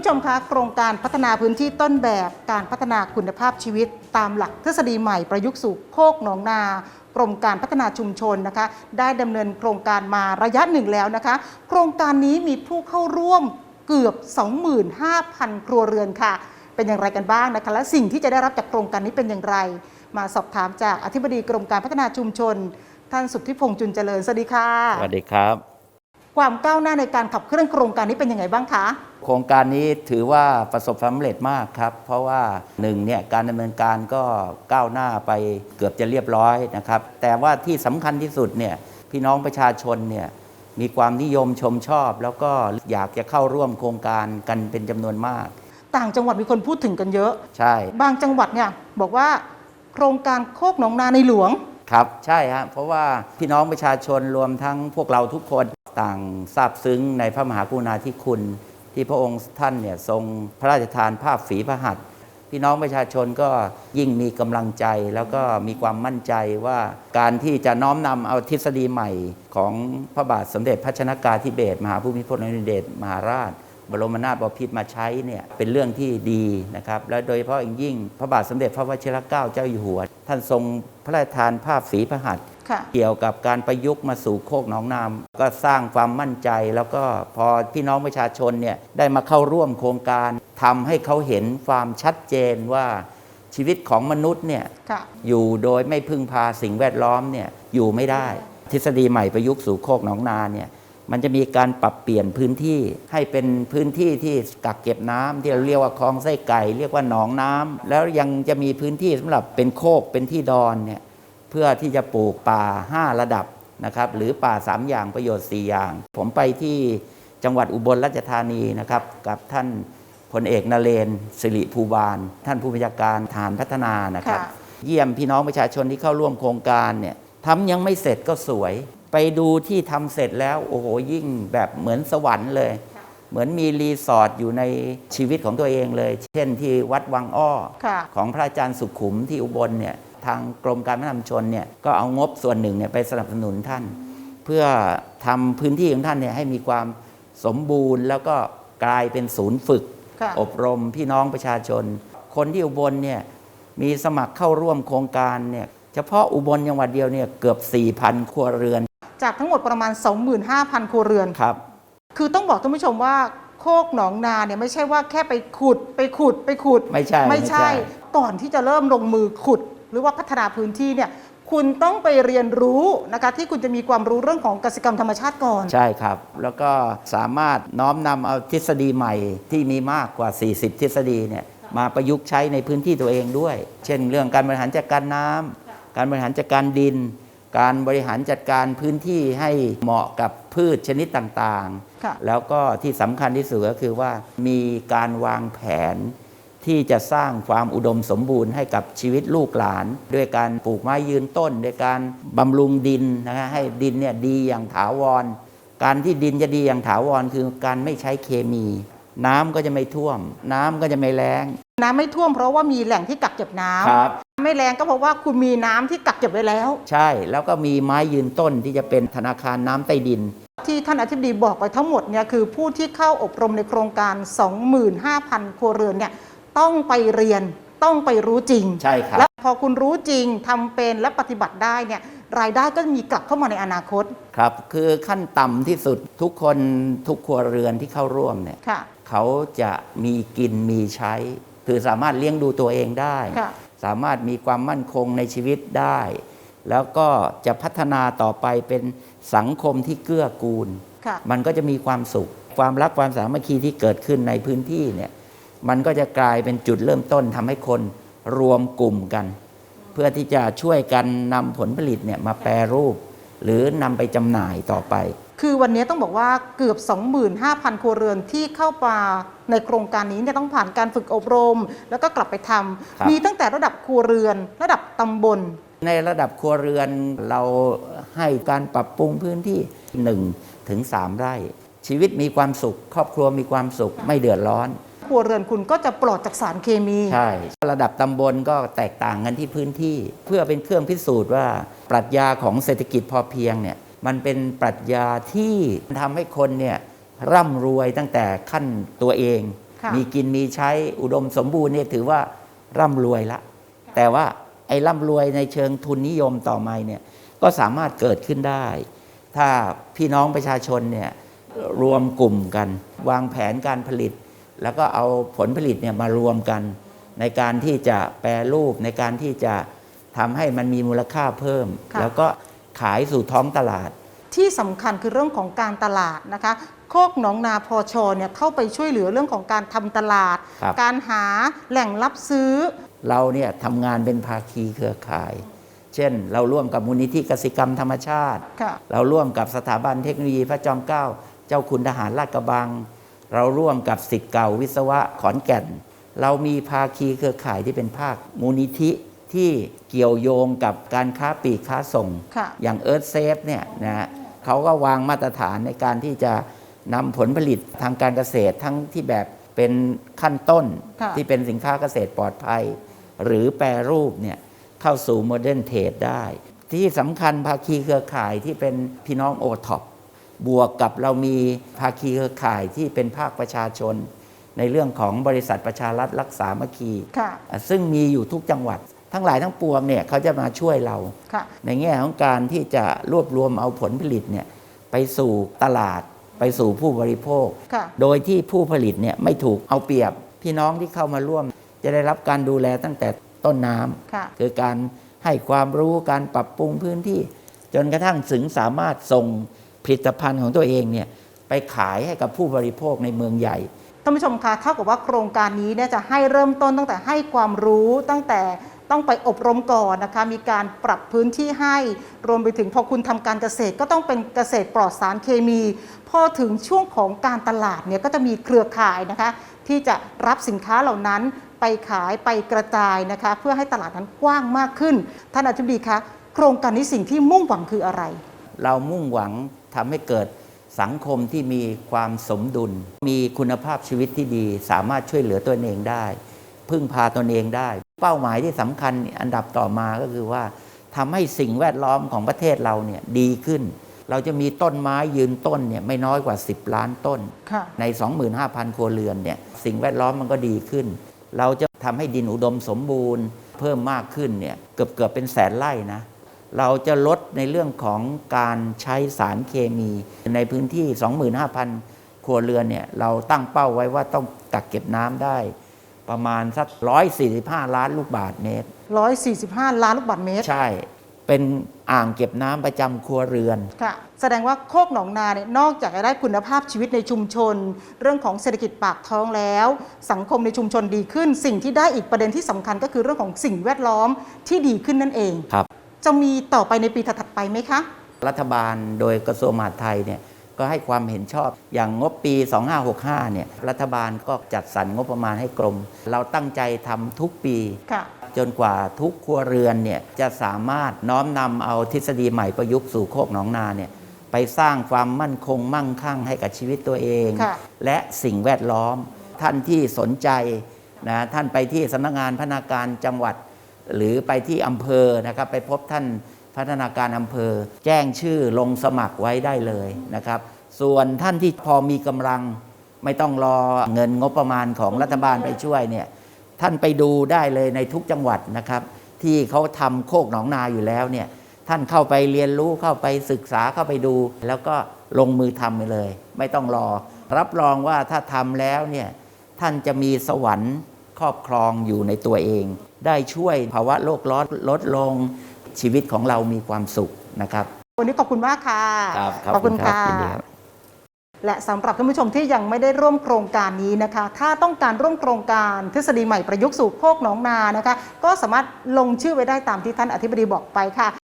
ผู้ชมคะโครงการพัฒนาพื้นที่ต้นแบบการพัฒนาคุณภาพชีวิต ตามหลักทฤษฎีใหม่ประยุกต์สู่โคกหนองนากรมการพัฒนาชุมชนนะคะได้ดำเนินโครงการมาระยะหนึ่งแล้วนะคะ โครงการนี้มีผู้เข้าร่วมเกือบ 25,000 ครัวเรือนค่ะ เป็นอย่างไรกันบ้างนะคะและสิ่งที่จะได้รับจากโครงการนี้เป็นอย่างไร มาสอบถามจากอธิบดีกรมการพัฒนาชุมชน ท่านสุทธิพงษ์จุนเจริญสวัสดีค่ะสวัสดีครับ ความก้าวหน้าในการขับเคลื่อนโครงการนี้เป็นยังไงบ้างคะ โครงการนี้ถือว่าประสบความสำเร็จมากครับ เพราะว่าหนึ่งเนี่ยการดำเนินการก็ก้าวหน้าไปเกือบจะเรียบร้อยนะครับ แต่ว่าที่สำคัญที่สุดเนี่ยพี่น้องประชาชนเนี่ยมีความนิยมชมชอบ แล้วก็อยากจะเข้าร่วมโครงการกันเป็นจำนวนมาก ต่างจังหวัดมีคนพูดถึงกันเยอะ ใช่บางจังหวัดเนี่ยบอกว่าโครงการโคกหนองนาในหลวง ครับใช่ฮะเพราะว่าพี่น้องประชาชนรวมทั้งพวกเราทุกคน ต่างซาบซึ้งในพระมหากรุณาธิคุณ ที่พระองค์ท่านเนี่ยทรงพระราชทานภาพฝีพระหัตถ์พี่น้องประชาชนก็ยิ่งมีกำลังใจแล้วก็มีความมั่นใจว่าการที่จะน้อมนำเอาทฤษฎีใหม่ ของพระบาทสมเด็จพระชนากาธิเบศรมหาภูมิพลอดุลยเดชมหาราช บรมนาถบพิตรมาใช้เนี่ยเป็นเรื่องที่ดีนะครับและโดยเฉพาะอย่างยิ่งพระบาทสมเด็จพระวชิรเกล้าเจ้าอยู่หัว ท่านทรงพระราชทานภาพฝีพระหัตถ์ค่ะเกี่ยวกับการประยุกต์มาสู่โคกหนองนามก็สร้างความมั่นใจ แล้วก็พอพี่น้องประชาชนเนี่ยได้มาเข้าร่วมโครงการทำให้เขาเห็นความชัดเจนว่าชีวิตของมนุษย์เนี่ยค่ะอยู่โดยไม่พึ่งพาสิ่งแวดล้อมเนี่ยอยู่ไม่ได้ ทฤษฎีใหม่ประยุกต์สู่โคกหนองนาเนี่ย มันจะมีการปรับเปลี่ยนพื้นที่ให้เป็นพื้นที่ที่กักเก็บน้ำที่เราเรียกว่าคลองไส้ไก่ เรียกว่าหนองน้ำแล้วยังจะมีพื้นที่สำหรับเป็นโคกเป็นที่ดอนเนี่ยเพื่อที่จะปลูกป่า 5 ระดับนะครับหรือป่า 3 อย่างประโยชน์ 4 อย่าง ผมไปที่จังหวัดอุบลราชธานีนะครับกับท่านพลเอกนเรนทร์สิริภูบาล ท่านผู้บัญชาการฐานพัฒนานะครับค่ะเยี่ยมพี่น้องประชาชนที่เข้าร่วมโครงการเนี่ยทำยังไม่เสร็จก็สวย ไปดูที่ทำเสร็จแล้ว โอ้โหยิ่งแบบเหมือนสวรรค์เลย เหมือนมีรีสอร์ทอยู่ในชีวิตของตัวเองเลย เช่นที่วัดวังอ้อค่ะของพระอาจารย์สุขุมที่อุบลเนี่ยทางกรมการพัฒนาชุมชนเนี่ยก็เอางบส่วนหนึ่งเนี่ยไปสนับสนุนท่าน เพื่อทำพื้นที่ของท่านเนี่ยให้มีความสมบูรณ์ แล้วก็กลายเป็นศูนย์ฝึกค่ะอบรมพี่น้องประชาชน คนที่อุบลเนี่ยมีสมัครเข้าร่วมโครงการเนี่ยเฉพาะอุบลจังหวัดเดียวเนี่ยเกือบ 4,000 ครัวเรือน จากทั้งหมดประมาณ 25,000 ครัวเรือน ครับ คือต้องบอกท่านผู้ชมว่าโคกหนองนาเนี่ยไม่ใช่ว่าแค่ไปขุดไปขุดไปขุดไม่ใช่ ไม่ใช่ ก่อนที่จะเริ่มลงมือขุด หรือว่าพัฒนาพื้นที่เนี่ยคุณต้องไปเรียนรู้นะคะที่คุณจะมีความรู้เรื่องของกสิกรรมธรรมชาติก่อน ใช่ครับ แล้วก็สามารถน้อมนำเอาทฤษฎีใหม่ที่มีมากกว่า 40 ทฤษฎีเนี่ยมาประยุกต์ใช้ในพื้นที่ตัวเองด้วย เช่น เรื่องการบริหารจัดการน้ำการบริหารจัดการดิน การบริหารจัดการพื้นที่ให้เหมาะกับพืชชนิดต่างค่ะๆแล้วก็ที่สำคัญที่สุดก็คือว่ามีการวางแผนที่จะสร้างความอุดมสมบูรณ์ให้กับชีวิตลูกหลาน ด้วยการปลูกไม้ยืนต้น ด้วยการบำรุงดินนะฮะให้ดินเนี่ยดีอย่างถาวร การที่ดินจะดีอย่างถาวรคือการไม่ใช้เคมี น้ำก็จะไม่ท่วม น้ำก็จะไม่แล้งน้ำไม่ท่วมเพราะว่ามีแหล่งที่กักเก็บน้ำครับ ไม่แรงก็เพราะว่าคุณมีน้ำที่กักเก็บไว้แล้ว ใช่แล้วก็มีไม้ยืนต้นที่จะเป็นธนาคารน้ำใต้ดิน ที่ท่านอธิบดีบอกไปทั้งหมดเนี่ยคือผู้ที่เข้าอบรมในโครงการ 25,000 ครัวเรือนเนี่ยต้องไปเรียนต้องไปรู้จริง ใช่ครับ และพอคุณรู้จริงทำเป็นและปฏิบัติได้เนี่ยรายได้ก็มีกลับเข้ามาในอนาคตครับ คือขั้นต่ำที่สุดทุกคนทุกครัวเรือนที่เข้าร่วมเนี่ยค่ะ เขาจะมีกินมีใช้ คือสามารถเลี้ยงดูตัวเองได้ ค่ะ สามารถมีความมั่นคงในชีวิตได้ แล้วก็จะพัฒนาต่อไปเป็นสังคมที่เกื้อกูลค่ะมันก็จะมีความสุข ความรักความสามัคคีที่เกิดขึ้นในพื้นที่เนี่ยมันก็จะกลายเป็นจุดเริ่มต้นทำให้คนรวมกลุ่มกัน เพื่อที่จะช่วยกันนำผลผลิตเนี่ยมาแปรรูป หรือนำไปจำหน่ายต่อไป คือวันนี้ต้องบอกว่าเกือบ 25,000 ครัวเรือนที่เข้ามาในโครงการนี้เนี่ยต้องผ่านการฝึกอบรม แล้วก็กลับไปทำครับมีตั้งแต่ระดับครัวเรือน ระดับตำบล ในระดับครัวเรือนเราให้การปรับปรุงพื้นที่ 1 ถึง 3 ไร่ ชีวิตมีความสุข ครอบครัวมีความสุขไม่เดือดร้อนครัวเรือนคุณก็จะปลอดจากสารเคมี ใช่ ระดับตำบลก็แตกต่างกันที่พื้นที่ เพื่อเป็นเครื่องพิสูจน์ว่า ปรัชญาของเศรษฐกิจพอเพียงเนี่ย มันเป็นปรัชญาที่ทำให้คนเนี่ยร่ำรวยตั้งแต่ขั้นตัวเองค่ะมีกินมีใช้อุดมสมบูรณ์เนี่ยถือว่าร่ำรวยละ แต่ว่าไอ้ร่ำรวยในเชิงทุนนิยมต่อมาเนี่ยก็สามารถเกิดขึ้นได้ ถ้าพี่น้องประชาชนเนี่ยรวมกลุ่มกัน วางแผนการผลิต แล้วก็เอาผลผลิตเนี่ยมารวมกัน ในการที่จะแปรรูปในการที่จะทำให้มันมีมูลค่าเพิ่มค่ะแล้วก็ ขายสู่ท้องตลาด ที่สำคัญคือเรื่องของการตลาดนะคะโคกหนองนาพอชอเนี่ยเข้าไปช่วยเหลือเรื่องของการทำตลาดครับการหาแหล่งรับซื้อ เราเนี่ยทำงานเป็นภาคีเครือข่าย เช่น เราร่วมกับมูลนิธิกสิกรรมธรรมชาติค่ะเราร่วมกับสถาบันเทคโนโลยีพระจอมเกล้าเจ้าคุณทหารลาดกระบัง เราร่วมกับสิทธิ์เก่าวิศวะขอนแก่น เรามีภาคีเครือข่ายที่เป็นภาคมูลนิธิ ที่เกี่ยวโยงกับการค้าปลีกค้าส่งค่ะอย่างเอิร์ธเซฟเนี่ยนะฮะเขาก็วางมาตรฐานในการที่จะนำผลผลิตทางการเกษตรทั้งที่แบบเป็นขั้นต้นค่ะที่เป็นสินค้าเกษตรปลอดภัย หรือแปรรูปเนี่ยเข้าสู่โมเดิร์นเทรดได้ ที่สำคัญภาคีเครือข่ายที่เป็นพี่น้องโอท็อปบวกกับเรามีภาคีเครือข่ายที่เป็นภาคประชาชน ในเรื่องของบริษัทประชารัฐรักษามัคคีค่ะอะซึ่งมีอยู่ทุกจังหวัด ทั้งหลายทั้งปวงเนี่ยเขาจะมาช่วยเราค่ะในแง่ของการที่จะรวบรวมเอาผลผลิตเนี่ยไปสู่ตลาดไปสู่ผู้บริโภคค่ะโดยที่ผู้ผลิตเนี่ยไม่ถูกเอาเปรียบพี่น้องที่เข้ามาร่วม จะได้รับการดูแลตั้งแต่ต้นน้ำค่ะคือการให้ความรู้การปรับปรุงพื้นที่ จนกระทั่งถึงสามารถส่งผลิตภัณฑ์ของตัวเองเนี่ยไปขายให้กับผู้บริโภคในเมืองใหญ่ท่านผู้ชมคะเท่ากับว่าโครงการนี้เนี่ยจะให้เริ่มต้นตั้งแต่ให้ความรู้ตั้งแต่ ต้องไปอบรมก่อนนะคะ มีการปรับพื้นที่ให้ รวมไปถึงพอคุณทำการเกษตรก็ต้องเป็นเกษตรปลอดสารเคมี พอถึงช่วงของการตลาดเนี่ยก็จะมีเครือข่ายนะคะ ที่จะรับสินค้าเหล่านั้นไปขายไปกระจายนะคะ เพื่อให้ตลาดนั้นกว้างมากขึ้น ท่านอธิบดีคะโครงการนี้สิ่งที่มุ่งหวังคืออะไร เรามุ่งหวังทำให้เกิดสังคมที่มีความสมดุล มีคุณภาพชีวิตที่ดี สามารถช่วยเหลือตัวเองได้ พึ่งพาตนเองได้ เป้าหมายที่สำคัญอันดับต่อมาก็คือว่าทำให้สิ่งแวดล้อมของประเทศเราเนี่ยดีขึ้น เราจะมีต้นไม้ยืนต้นเนี่ยไม่น้อยกว่า 10 ล้านต้นค่ะใน 25,000 ครัวเรือนเนี่ยสิ่งแวดล้อมมันก็ดีขึ้น เราจะทำให้ดินอุดมสมบูรณ์ เพิ่มมากขึ้นเนี่ยเกือบเกือบเป็นแสนไร่นะเราจะลดในเรื่องของการใช้สารเคมีในพื้นที่ 25,000 ครัวเรือนเนี่ยเราตั้งเป้าไว้ว่าต้องกักเก็บน้ำได้ ประมาณสัก145 ล้านลูกบาทเมตร 145 ล้านลูกบาศก์เมตร ใช่ เป็นอ่างเก็บน้ำประจำครัวเรือน ค่ะ แสดงว่าโคกหนองนาเนี่ยนอกจากจะได้คุณภาพชีวิตในชุมชน เรื่องของเศรษฐกิจปากท้องแล้ว สังคมในชุมชนดีขึ้น สิ่งที่ได้อีกประเด็นที่สำคัญก็คือเรื่องของสิ่งแวดล้อมที่ดีขึ้นนั่นเอง ครับ จะมีต่อไปในปีถัดๆไปไหมคะ รัฐบาลโดยกระทรวงมหาดไทยเนี่ย ก็ให้ความเห็นชอบ อย่างงบปี 2565 เนี่ย รัฐบาลก็จัดสรรงบประมาณให้กรม เราตั้งใจทำทุกปีค่ะจนกว่าทุกครัวเรือนเนี่ย จะสามารถน้อมนำเอาทฤษฎีใหม่ประยุกต์สู่โคกหนองนาเนี่ย ไปสร้างความมั่นคงมั่งคั่งให้กับชีวิตตัวเองค่ะและสิ่งแวดล้อม ท่านที่สนใจนะท่านไปที่สำนักงานพัฒนาการจังหวัด หรือไปที่อำเภอนะครับไปพบท่านพัฒนาการอำเภอ แจ้งชื่อลงสมัครไว้ได้เลยนะครับ ส่วนท่านที่พอมีกำลังไม่ต้องรอเงินงบประมาณของรัฐบาลไปช่วยเนี่ยท่านไปดูได้เลยในทุกจังหวัดนะครับ ที่เขาทำโคกหนองนาอยู่แล้วเนี่ยท่านเข้าไปเรียนรู้เข้าไปศึกษาเข้าไปดู แล้วก็ลงมือทำไปเลย ไม่ต้องรอ รับรองว่าถ้าทำแล้วเนี่ยท่านจะมีสวรรค์ครอบครองอยู่ในตัวเอง ได้ช่วยภาวะโลกร้อนลดลงชีวิตของเรามีความสุขนะครับ วันนี้ขอบคุณมากค่ะ ครับขอบคุณรัค่ะยินดีครับ และสำหรับท่านผู้ชมที่ยังไม่ได้ร่วมโครงการนี้นะคะ ถ้าต้องการร่วมโครงการทฤษฎีใหม่ประยุกต์สู่โคกหนองนานะคะ ก็สามารถลงชื่อไว้ได้ตามที่ท่านอธิบดีบอกไปค่ะ